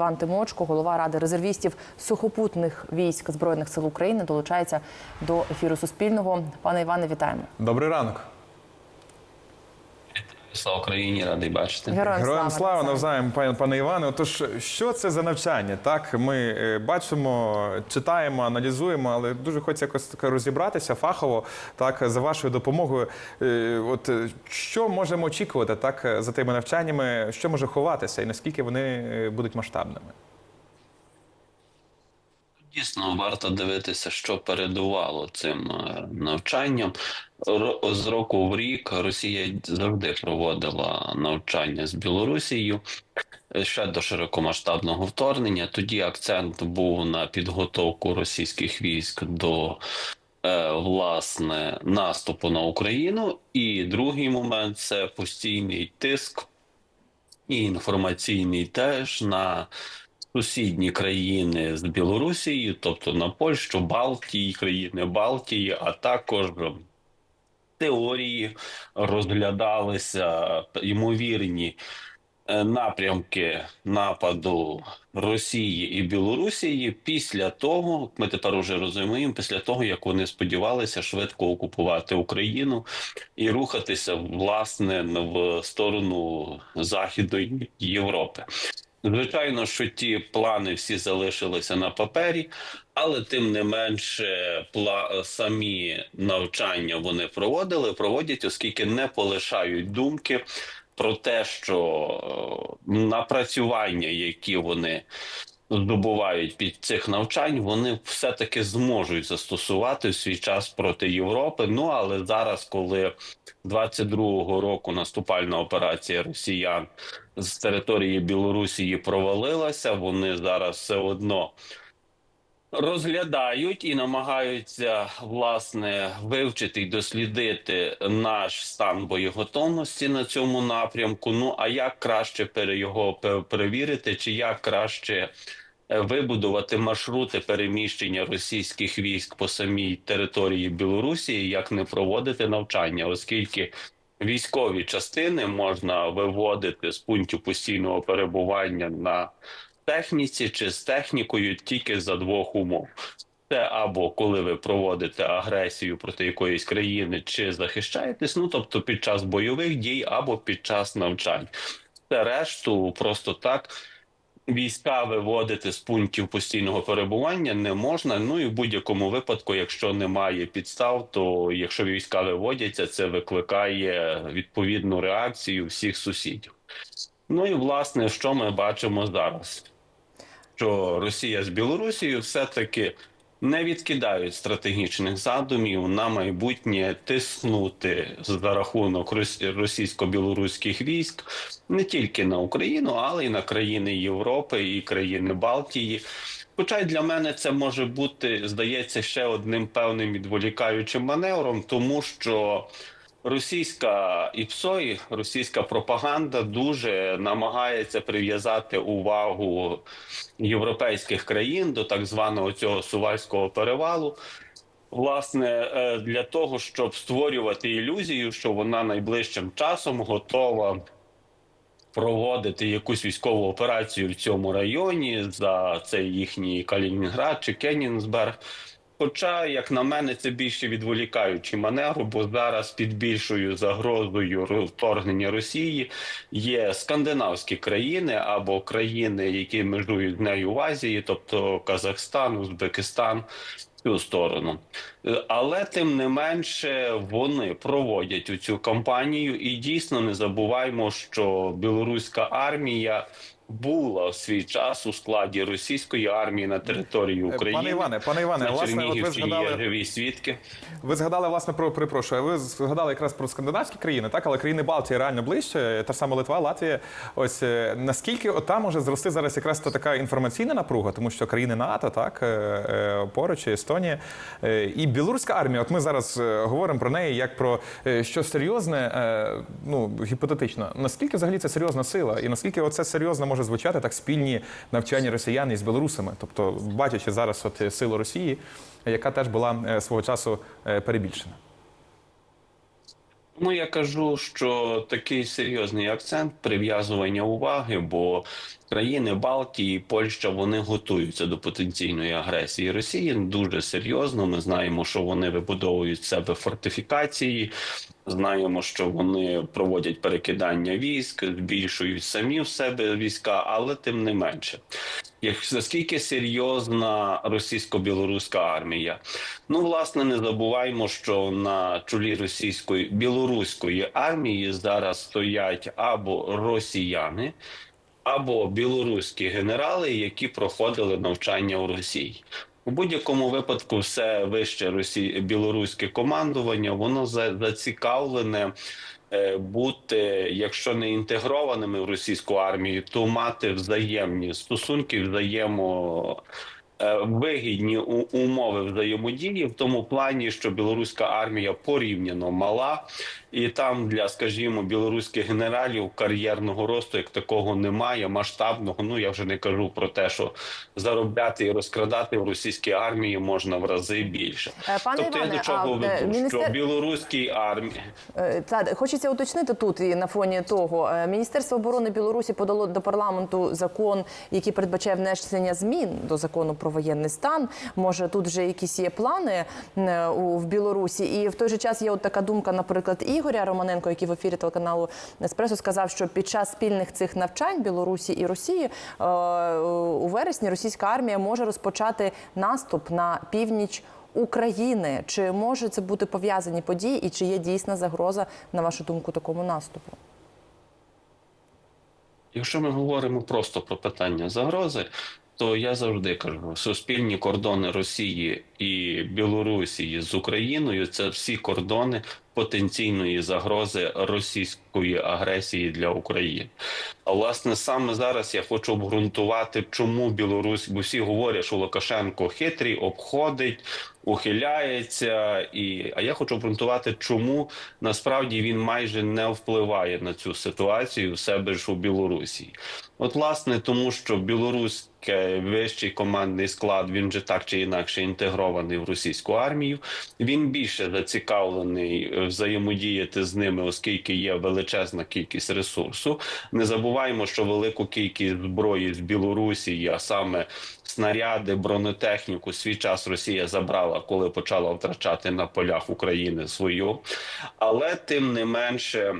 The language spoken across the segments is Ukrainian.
Іван Тимочко, голова ради резервістів сухопутних військ збройних сил України, долучається до ефіру Суспільного. Пане Іване, вітаємо. Добрий ранок. Слава Україні, радий бачити. Героям, Героям слава слава навзаєм, пане, пане Іване. Отож, що це за навчання? Так, ми е, бачимо, читаємо, аналізуємо, але дуже хочеться якось так розібратися фахово, так, за вашою допомогою. Е, От е, що можемо очікувати так за тими навчаннями, що може ховатися, і наскільки вони будуть масштабними? Дійсно, варто дивитися, що передувало цим е, навчанням. З року в рік Росія завжди проводила навчання з Білорусією е, ще до широкомасштабного вторгнення. Тоді акцент був на підготовку російських військ до е, власне наступу на Україну. І другий момент це постійний тиск і інформаційний теж на сусідні країни з Білорусією, тобто на Польщу, Балтії, країни Балтії, а також теорії розглядалися ймовірні е, напрямки нападу Росії і Білорусії після того, ми тепер уже розуміємо, після того як вони сподівалися швидко окупувати Україну і рухатися власне в сторону Західної Європи. Звичайно, що ті плани всі залишилися на папері, але тим не менше, пла... самі навчання вони проводили, проводять, оскільки не полишають думки про те, що е, напрацювання, які вони здобувають під цих навчань, вони все-таки зможуть застосувати в свій час проти Європи. Ну але зараз, коли 22-го року наступальна операція росіян з території Білорусі провалилася, вони зараз все одно. Розглядають і намагаються власне вивчити і дослідити наш стан боєготовності на цьому напрямку. Ну а як краще його перевірити, чи як краще е, вибудувати маршрути переміщення російських військ по самій території Білорусі, як не проводити навчання, оскільки військові частини можна виводити з пунктів постійного перебування на техніці чи з технікою тільки за двох умов. Це або коли ви проводите агресію проти якоїсь країни чи захищаєтесь, ну тобто під час бойових дій або під час навчань. Це решту просто так війська виводити з пунктів постійного перебування не можна. Ну і в будь-якому випадку, якщо немає підстав, то якщо війська виводяться, це викликає відповідну реакцію всіх сусідів. Ну і власне, що ми бачимо зараз? Що Росія з Білорусією все-таки не відкидають стратегічних задумів на майбутнє тиснути за рахунок російсько-білоруських військ не тільки на Україну, але й на країни Європи і країни Балтії. Хоча й для мене це може бути, здається, ще одним певним відволікаючим маневром, тому що російська ІПСО, російська пропаганда дуже намагається прив'язати увагу європейських країн до так званого цього сувальського перевалу. Власне, е, для того, щоб створювати ілюзію, що вона найближчим часом готова проводити якусь військову операцію в цьому районі за цей їхній Калінінград чи Кенінсберг. Хоча, як на мене, це більше відволікаючий маневр, бо зараз під більшою загрозою вторгнення Росії є скандинавські країни або країни, які межують з нею в Азії, тобто Казахстан, Узбекистан. Цю сторону, Е, але тим не менше вони проводять цю кампанію, і дійсно не забуваємо, що білоруська армія була в свій час у складі російської армії на території України. Пане Іване, пане Іване, На власне, от ви згадали. живі свідки. Ви згадали власне про перепрошую. Ви згадали якраз про скандинавські країни, так але країни Балтії реально ближче. Та ж сама Литва, Латвія. Ось е, наскільки от там може зрости зараз якраз та така інформаційна напруга, тому що країни НАТО, так е, е, поруч Естонія Е, і білоруська армія. От ми зараз е, говоримо про неї як про е, щось серйозне, е, ну гіпотетично. Наскільки взагалі це серйозна сила, і наскільки оце серйозно може звучати так спільні навчання росіян із білорусами, тобто бачачи зараз от е, силу Росії, яка теж була е, свого часу е, перебільшена. Тому я кажу, що такий серйозний акцент прив'язування уваги, бо країни Балтії, Польща вони готуються до потенційної агресії Росії дуже серйозно. Ми знаємо, що вони вибудовують себе фортифікації. Знаємо, що вони проводять перекидання військ, збільшують самі в себе війська, але тим не менше. Наскільки серйозна російсько-білоруська армія? Ну, власне, не забуваємо, що на чолі російської білоруської армії зараз стоять або росіяни, або білоруські генерали, які проходили навчання у Росії. У будь-якому випадку, все вище росі... білоруське командування, воно за- зацікавлене е, бути, якщо не інтегрованими в російську армію, то мати взаємні стосунки, взаємо. е, Вигідні умови взаємодії в тому плані, що білоруська армія порівняно мала, і там для, скажімо, білоруських генералів кар'єрного росту як такого немає, масштабного. Ну я вже не кажу про те, що заробляти і розкрадати в російській армії можна в рази більше. Е, Пане тобто я до чого а, веду, е, міністер- що білоруській армії. Е, Та хочеться уточнити тут і на фоні того. Міністерство оборони Білорусі подало до парламенту закон, який передбачає внесення змін до закону про воєнний стан. Може, тут вже якісь є плани в Білорусі, і в той же час є от така думка, наприклад, Ігоря Романенко, який в ефірі телеканалу Еспресо сказав, що під час спільних цих навчань Білорусі і Росії е, у вересні російська армія може розпочати наступ на північ. України чи може це бути пов'язані події, і чи є дійсна загроза, на вашу думку, такому наступу? Якщо ми говоримо просто про питання загрози, то я завжди кажу, суспільні кордони Росії і Білорусі з Україною це всі кордони потенційної загрози російської агресії для України. А власне саме зараз я хочу обґрунтувати, чому Білорусь, бо всі говорять, що Лукашенко хитрий, обходить, ухиляється, і а я хочу обґрунтувати, чому насправді він майже не впливає на цю ситуацію в себе ж у Білорусі. От, власне, тому що білоруський вищий командний склад він же так чи інакше інтегрований в російську армію. Він більше зацікавлений е, взаємодіяти з ними, оскільки є величезна кількість ресурсу. Не забуваємо, що велику кількість зброї з Білорусі, а саме снаряди, бронетехніку, свій час Росія забрала, коли почала втрачати на полях України свою, але тим не менше.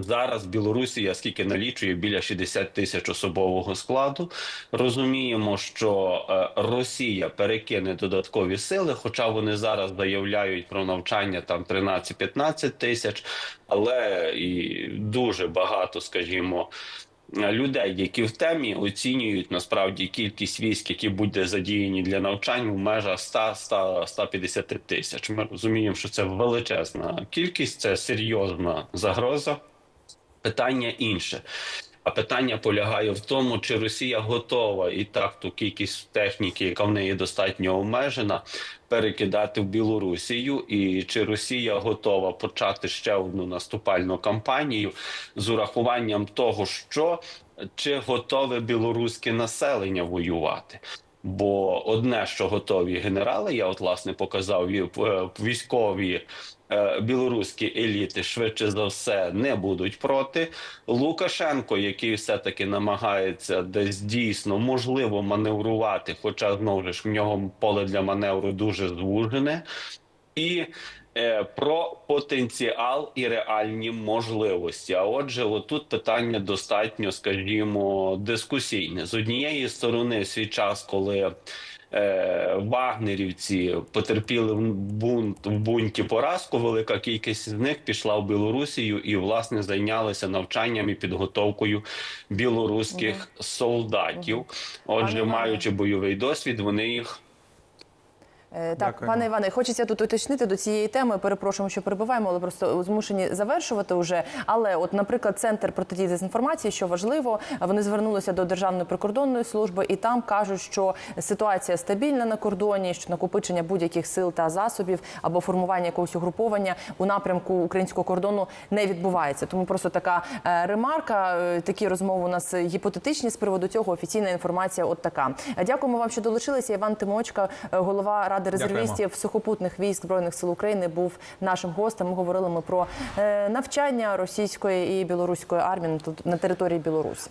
Зараз Білорусія скільки налічує біля 60 тисяч особового складу. Розуміємо, що е, Росія перекине додаткові сили, хоча вони зараз заявляють про навчання там 13-15 тисяч, але і дуже багато, скажімо. Людей, які в темі оцінюють насправді кількість військ, які буде задіяні для навчань в межах 100-150 тисяч. Ми розуміємо, що це величезна кількість, це серйозна загроза. Питання інше. А питання полягає в тому, чи Росія готова і так ту кількість техніки, яка в неї достатньо обмежена, перекидати в Білорусію, і чи Росія готова почати ще одну наступальну кампанію з урахуванням того, що чи готове білоруське населення воювати. Бо одне, що готові генерали, я от власне показав е, військові білоруські еліти швидше за все не будуть проти. Лукашенко, який все-таки намагається десь дійсно можливо маневрувати, хоча знову ж в нього поле для маневру дуже звужене. І е, про потенціал і реальні можливості. А отже, отут питання достатньо, скажімо, дискусійне з однієї сторони, свій час, коли е, вагнерівці потерпіли в бунт в бунті поразку, велика кількість з них пішла в Білорусію і власне зайнялися навчанням і підготовкою білоруських солдатів. Отже, маючи бойовий досвід, вони їх Е, Так, Дякуємо. пане Іване, хочеться тут уточнити до цієї теми. Перепрошуємо, що перебуваємо, але просто змушені завершувати вже. Але, от, наприклад, центр протидії дезінформації, що важливо, вони звернулися до Державної прикордонної служби і там кажуть, що ситуація стабільна на кордоні, що накопичення будь-яких сил та засобів або формування якогось угруповання у напрямку українського кордону не відбувається. Тому просто така е, ремарка. е, Такі розмови у нас гіпотетичні з приводу цього. Офіційна інформація, от така. Е, Дякуємо вам, що долучилися. Іван Тимочка, е, голова ради бригади Дякуємо. резервістів сухопутних військ збройних сил України був нашим гостем. Ми говорили ми про е, навчання російської і білоруської армії на території Білорусі.